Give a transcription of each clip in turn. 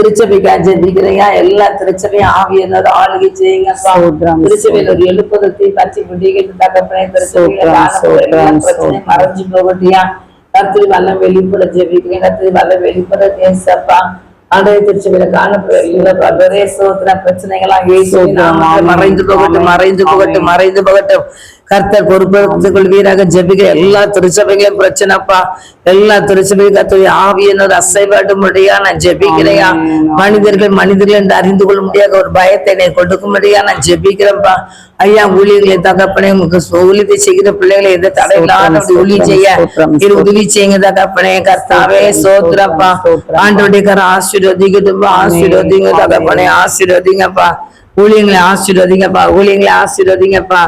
திருச்சபைக்கா ஜெபிக்கிறையா எல்லா திருச்சபையும் ஆவியனோட ஆளுகை சோத்ரம், திருச்சபையில ஒரு எழுப்புதத்தை பற்றி பிடிக்கிட்டு தகப்பனே திருச்சபையில மறைஞ்சு போகட்டியா? கத்திரி வல்ல வெளிப்பட ஜெபிக்கிறேன். கத்திரி வல்ல வெளிப்பட தேசப்பா. அடைய திருச்சபையில ஆமென், மறைந்து போகட்டும் மறைந்து போகட்டும். மறைந்து போகட்டும். கர்த்தர் பொறுப்பெடுத்துக் கொள்வீராக ஜெபிக்கிற எல்லா திருச்சபைகளையும் பிரச்சனைப்பா. எல்லா திருச்சபையும் கத்துடைய ஆவியனோட அசைவாடு முடியா நான் ஜெபிக்கிறையா. மனிதர்கள் மனிதர்கள் என்று அறிந்து கொள்ள முடியாத ஒரு பயத்தை என்னை கொடுக்கும்படியா நான் ஜெபிக்கிறேன்ப்பா. ஐயா ஊழியர்களை தகப்பனே உங்களுக்கு ஊழியத்தை செய்கிற பிள்ளைகளை எந்த தடையில்லாத ஊழிய செய்ய. இது உதவி செய்யுங்க தகப்பனே கர்த்தாவே சோத்திரம். ஆண்டோடைய கர ஆசீர்வதிக்கட்டும்பா ஆசீர்வதிங்க தகப்பனே ஆசீர்வதிங்கப்பா. ஊழியங்களை ஆசீர்வதிங்கப்பா ஊழியங்களை ஆசீர்வதிங்கப்பா.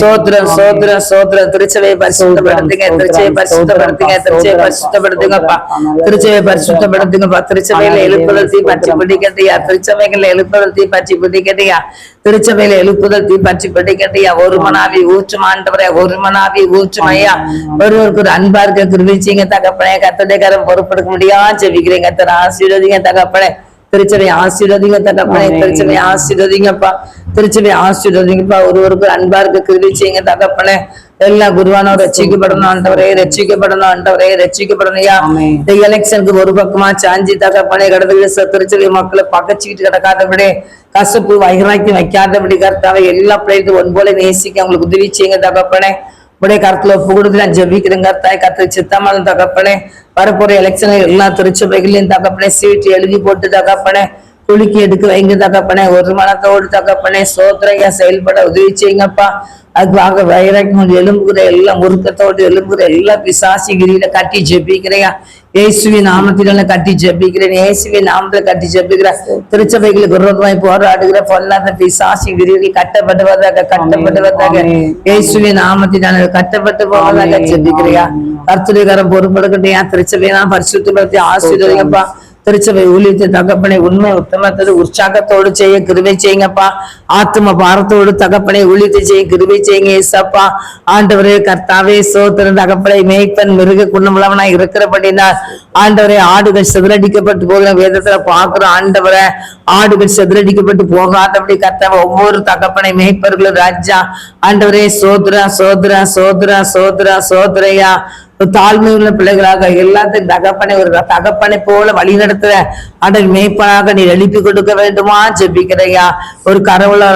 சோத்திரம் சோத்திரம் சோத்திரம். திருச்சபையை பரிசுத்தப்படுத்துங்க திருச்சபையை பரிசுத்தப்படுத்துங்க திருச்சபையை பரிசுத்தப்படுத்துங்கப்பா. திருச்சபையை பரிசுத்தப்படுத்துங்கப்பா. திருச்சபையில ஆமென். எழுப்புதல் தீ பற்றி சோத்திரம். பிடிக்கட்டியா? திருச்சபைகள் எழுப்புதல் தீ பற்றி பிடிக்கட்டியா? திருச்சபையில எழுப்புதல் தீ பற்றி பிடிக்கட்டியா? ஒரு மனாவி ஊற்றும் ஆண்டவரே ஒரு மனாவி ஊற்றும் ஐயா. ஒருவருக்கு ஒரு அன்பா இருக்க கிருபிச்சிங்க தகப்பனே. கத்தடை கரம் பொறுப்பெடுக்க முடியாது. ஜெபிக்கிறீங்க கத்தர் ஆசீர்வதிங்க தகப்பனே. திருச்சபை ஆசீர்வதிங்க தகப்பனே. திருச்சபை ஆசீர்வதிங்கப்பா திருச்சபை ஆசீர்வதிங்கப்பா ஒருவருக்கு அன்பா இருக்க கிருபிச்சிங்க தகப்பனே எல்லா குருவானோர் ரட்சிக்கப்படணும் ஆண்டவரே ரட்சிக்கப்படணும் ஆண்டவரே ரட்சிக்கப்படணும்யா ஆமென். இந்த எலெக்ஷனுக்கு ஒரு பக்கமா சாஞ்சி தகப்பனே கடவுள் திருச்சபை மக்களை பகச்சிக்கிட்டு கிடக்காதபடி கசப்பு வைராக்கி வைக்காதபடி கர்த்தாவை எல்லா பிள்ளைகளும் ஒன் போல நேசிக்க அவங்களுக்கு உதவி செய்யுங்க தகப்பனே உடைய கருத்துல ஒப்பு கொடுத்து நான் ஜெபிக்கிறேன் கர்த்தாய் கத்திரி சித்தமான தகப்பனே வரப்போற எலெக்ஷன்ல எல்லா திருச்சபைகளையும் தகப்பனே சீட்டு எழுதி போட்டு தகப்பனே குலுக்கி எடுக்க வைங்க தகப்பனே ஒரு மனத்தோடு தகப்பனே சோத்திரையா செயல்பட உதவி செய்யுங்கப்பா அதுக்காக வைராக்கியம் எலும்புகிற எல்லாம் முறுக்கத்தோடு எலும்புகிற எல்லா பிசாசி கிரியில கட்டி ஜெபிக்கிறையா இயேசுவின் நாமத்தினால கட்டி ஜெபிக்கிறேன் இயேசுவின் நாமத்துல கட்டி ஜெபிக்கிறேன் திருச்சபைகளுக்கு விரோதமாய் போராடுகிற பொல்லாத பிசாசி கிரியில் கட்டப்படுவதாக கட்டப்படுவதாக ஆமென். இயேசுவின் நாமத்தினால கட்டப்பட்டு போவதாக. ஜெபிக்கிறையா. கர்த்தரிகாரம் திருச்சபையை நான் பரிசுத்தப்படுத்தி ஆசீர்வதிங்கப்பா திருச்சபை ஊழியத்தை தகப்பனை உண்மை உத்தமத்தது உற்சாகத்தோடு செய்ய கிருவை செய்யுங்கப்பா. ஆத்ம பாரத்தோடு தகப்பனை ஊழியத்தை செய்ய கிருவை செய்யுங்க ஏசப்பா. ஆண்டவரே கர்த்தாவே சோத்திர தகப்பனை மேய்ப்பன் மிருக குணமுள்ளவனாய் இருக்கிறபடினால் ஆண்டவரே ஆடுகள் செதிலடிக்கப்பட்டு போகிற வேதத்துல பாக்குறோம் ஆண்டவரை ஆடுகள் செதிலடிக்கப்பட்டு போகாதபடி கர்த்தாவை ஒவ்வொரு தகப்பனை மேய்ப்பர்களும் ராஜா. ஆண்டவரே சோத்ரா சோத்ரா சோத்ரா சோத்ரா சோத்ரையா. தாழ்மை உள்ள பிள்ளைகளாக எல்லாத்தையும் தகப்பனை ஒரு தகப்பனை போல வழி நடத்துற அடல் மேய்ப்பனாக நீ எழுப்பி கொடுக்க வேண்டுமா? ஜெபிக்கிறையா? ஒரு கரவுளை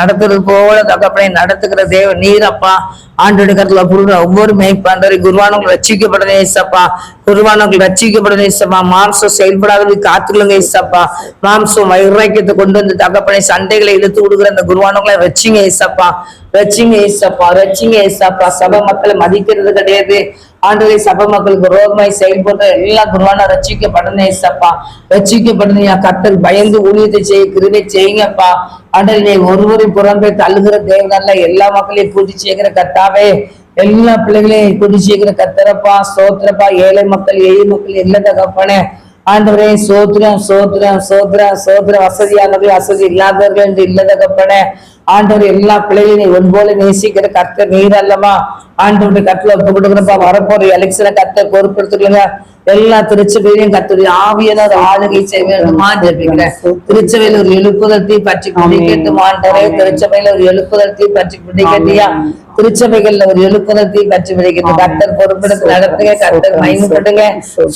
நடத்துறது போல தகப்பனை நடத்துகிற தேவ நீரப்பா ஆண்டோட கருத்துல புரிஞ்ச ஒவ்வொரு மேய்ப்பாண்டரை குருவானவங்க ரட்சிக்கப்படணும் ஏசப்பா. குருவானவங்க ரட்சிக்கப்படணும் ஏசப்பா. மாம்சம் செயல்படாதது காத்துக்கொள்ளுங்க ஏசப்பா. மாம்சம் வைராக்கியத்தை கொண்டு வந்து தகப்பனை சண்டைகளை இழுத்து விடுகிற அந்த குருவானவங்களை வச்சிங்க ஏசப்பா. ரச்சிங்க ஏசப்பா. ரச்சிங்க ஏசப்பா. சபை மக்களை மதிக்கிறது கிடையாது. ஆண்டவரை சபை மக்களுக்கு ரோகமாய் செயல்படுற எல்லா குருவான ரட்சிக்கப்படணும் ஏசப்பா. ரட்சிக்கப்படணும் கத்தல் பயந்து ஊழியத்தை செய்ய கிருவை செய்யுங்கப்பா. ஆண்டல் நீ ஒருவரை புறம்பே தள்ளுகிற தேவனல்ல எல்லா மக்களையும் பூஜை செய்கிற கத்தாவே. எல்லா பிள்ளைகளையும் பூஜை செய்கிற கத்தரப்பா சோத்திரப்பா ஏழை மக்கள் ஏழை மக்கள் எல்லா தகப்பனே. ஆண்டவரே சோத்ரம் சோத்ரம் சோத்ரம் சோத்ரம் வசதியானவர்கள் வசதி இல்லாதவர்கள் என்று இல்ல தகப்பனே. ஆண்டவர் எல்லா பிள்ளைகளையும் ஒன் போல நேசிக்கிற கத்த நீர் அல்லமா ஆண்டவருடைய கத்துல ஒப்பு கொடுக்குறப்பா. வரப்போற எலெக்ஷனை கத்த பொறுப்படுத்துக்கலங்க எல்லா திருச்சபையிலையும் கத்துடைய ஆவியனர் ஆளுகை செய்ய வேண்டுமா ஜெபிக்கிறேன் திருச்சபையில ஒரு எழுப்புதத்தை பற்றி பிடிக்கட்டும் ஆண்டவரே திருச்சபையில ஒரு எழுப்புதத்தை பற்றி பிடிக்கட்டியா திருச்சபைகள்ல ஒரு எழுப்புதத்தை பற்றி பிடிக்கட்டும் கர்த்தர் பொறுப்பெடுத்து நடத்துங்க கர்த்தர் மயமப்படுங்க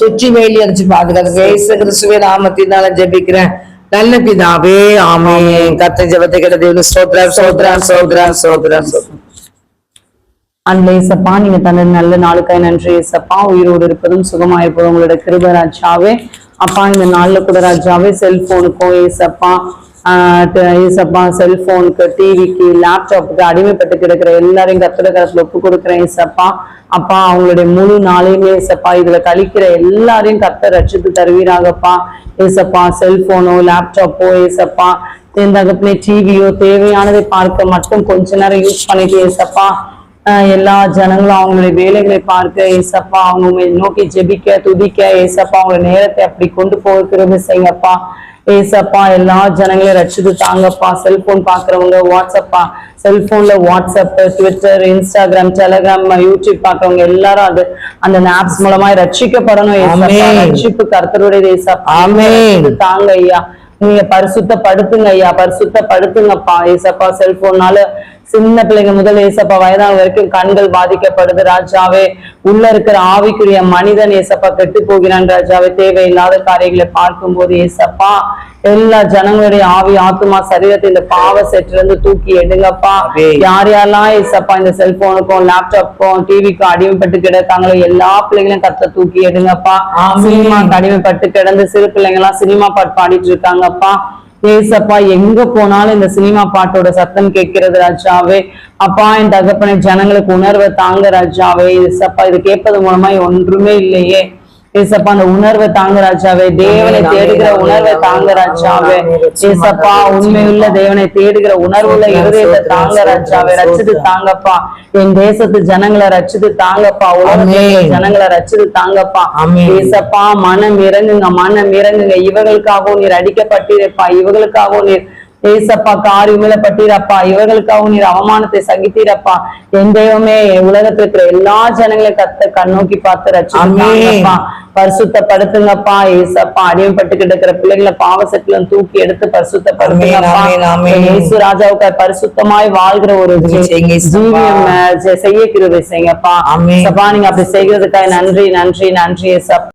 சுற்றி வேலி அடிச்சு பாதுகாத்து இயேசு கிறிஸ்துவே நாமத்தினால ஜெபிக்கிறேன். நல்ல பிதாவே ஆமே கர்த்தர் ஜெபத்தை கேட்ட தேவனு ஸ்தோத்திரம் ஸ்தோத்திரம் ஸ்தோத்திரம் ஸ்தோத்திரம் ஸ்தோத்திரம். அந்த ஏசப்பா நீங்க தந்த நல்ல நாளுக்காய் நன்றி ஏசப்பா. உயிரோடு இருப்பதும் சுகமாயிருப்பதும் உங்களோட கிருப ராஜாவே. அப்பா இந்த நாளில் கூட ராஜாவே செல்போனுக்கும் ஏசப்பா ஏசப்பா செல்போனுக்கு டிவிக்கு லேப்டாப்புக்கு அடிமைப்பட்டு கிடக்கிற எல்லாரையும் கத்திர கரத்துல ஒப்பு கொடுக்குறேன் ஏசப்பா. அப்பா அவங்களுடைய முழு நாளையுமே ஏசப்பா இதுல கழிக்கிற எல்லாரையும் கத்த ரட்சித்து தருவீராகப்பா. ஏசப்பா செல்போனோ லேப்டாப்போ ஏசப்பா இந்த டிவியோ தேவையானதை பார்க்க மட்டும் கொஞ்ச நேரம் யூஸ் பண்ணிட்டு ஏசப்பா. எல்லா ஜனங்களும் அவங்களுடைய வேலைகளை பார்க்க ஏசப்பா அவங்க நோக்கி ஜெபிக்க துதிக்க ஏசப்பா அவங்க நேரத்தை அப்படி கொண்டு போக கிருபை செய்யுங்கப்பா ஏசப்பா எல்லா ஜனங்களையும் ரட்சித்து தாங்கப்பா. செல்போன் பாக்குறவங்க வாட்ஸ்அப்பா செல்போன்ல WhatsApp Twitter Instagram Telegram YouTube பாக்குறவங்க எல்லாரும் அது அந்த ஆப்ஸ் மூலமா ரட்சிக்கப்படணும். ரட்சிப்பு கர்த்தருடைய ஏசப்பா. தாங்க ஐயா நீங்க பரிசுத்தப்படுத்துங்க ஐயா பரிசுத்தப்படுத்துங்கப்பா. ஏசப்பா செல்போன்னால சின்ன பிள்ளைங்க முதல் ஏசப்பா வயதான வரைக்கும் கண்கள் பாதிக்கப்படுது. ராஜாவே உள்ள இருக்கிற ஆவிக்குரிய மனிதன் ஏசப்பா கெட்டு போகிறான் ராஜாவே. தேவையில்லாத காரியங்களை பார்க்கும்போது ஏசப்பா எல்லா ஜனங்களுடைய ஆவி ஆத்துமா சரீரத்தை இந்த பாவ செட்டுல இருந்து தூக்கி எடுங்கப்பா. யார் யாரெல்லாம் ஏசப்பா இந்த செல்போனுக்கும் லேப்டாப்க்கும் டிவிக்கும் அடிமைப்பட்டு கிடக்காங்களோ எல்லா பிள்ளைகளையும் கத்த தூக்கி எடுங்கப்பா. ஆமென். சினிமா அடிமைப்பட்டு கிடந்து சிறு பிள்ளைங்க எல்லாம் சினிமா பாட்டு பாடிட்டு இருக்காங்கப்பா. ஏசப்பா எங்க போனாலும் இந்த சினிமா பாட்டோட சத்தம் கேட்கிறது ராஜாவே. அப்பா என் தகப்பனை ஜனங்களுக்கு உணர்வை தாங்க ராஜாவே. ஏசப்பா இது கேட்பது மூலமா ஒன்றுமே இல்லையே. ஏசப்பா அந்த உணர்வை தாங்க ராஜாவே தேவனை தேடுகிற உணர்வை தாங்க ராஜாவே ஏசப்பா உண்மையுள்ள. தேவனை தேடுகிற உணர்வுள்ள இருதயத்தை தாங்க ராஜாவே ரச்சித்து. தாங்கப்பா. என் தேசத்து ஜனங்களை ரச்சித்து தாங்கப்பா. உலகத்துல. ஜனங்களை ரச்சித்து தாங்கப்பா. ஏசப்பா மனம் இறங்குங்க மனம் இறங்குங்க. இவர்களுக்காகவும் நீர் அடிக்கப்பட்டீரப்பா. இவர்களுக்காகவும் நீர் ஏசப்பா காரியமில பட்டீரப்பா இவர்களுக்காகவும் நீர் அவமானத்தை சகித்தீரப்பா. என் தெய்வமே உலகத்துல இருக்கிற எல்லா ஜனங்களையும் கத்த கண்ணோக்கி பார்த்து ரச்சித்தாங்கப்பா பரிசுத்தப்படுத்துங்கப்பா ஏசப்பா. அடிமைப்பட்டு கிடக்கிற பிள்ளைகளை பாவ செட்டுல தூக்கி எடுத்து பரிசுத்தப்படுத்துங்கப்பா. ராஜாவுக்கு பரிசுத்தமாய் வாழ்கிற ஒரு செய்ய கிருபை செய்யுங்கப்பா. சப்பா நீங்க அப்படி செய்கிறதுக்காக நன்றி நன்றி நன்றி ஏசப்பா.